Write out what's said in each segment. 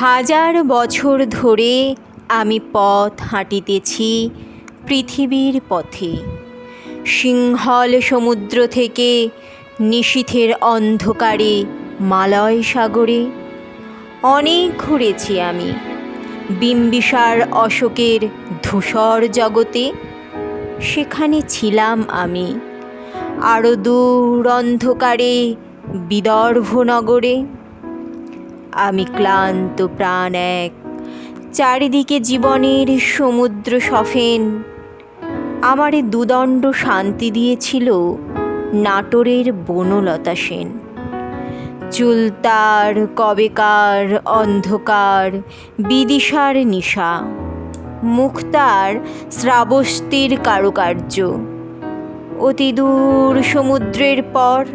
হাজার বছর ধরে আমি পথ হাঁটিতেছি পৃথিবীর পথে। সিংহল সমুদ্র থেকে নিশীথের অন্ধকারে, মালয় সাগরে। অনেক ঘুরেছি আমি বিম্বিসার অশোকের ধূসর জগতে। সেখানে ছিলাম আমি আরও দূর অন্ধকারে বিদর্ভ নগরে আমি ক্লান্ত প্রাণ এক। চারিদিকে জীবনের সমুদ্র সফেন। আমারে দুদণ্ড শান্তি দিয়েছিল নাটোরের বনলতা সেন। চুলতার কবেকার, অন্ধকার, বিদিশার নিশা। মুক্তার শ্রাবস্তির কারুকার্য। অতি দূর সমুদ্রের পর,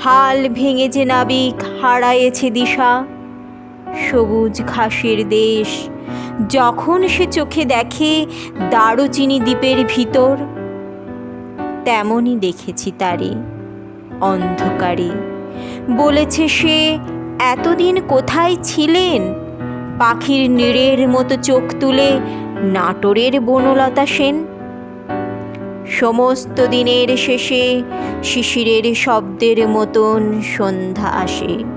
হাল ভেঙে যে নাবিক, হারায়েছে দিশা। সবুজ ঘাসের দেশ। যখন সে চোখে দেখে দারুচিনি দ্বীপের ভিতর, তেমনই দেখেছি তারে অন্ধকারে। বলেছে সে, এতদিন কোথায় ছিলেন? পাখির নীড়ের মতো চোখ তুলে নাটোরের বনলতা সেন। সমস্ত দিনের শেষে শিশিরের শব্দের মতন সন্ধ্যা আসে।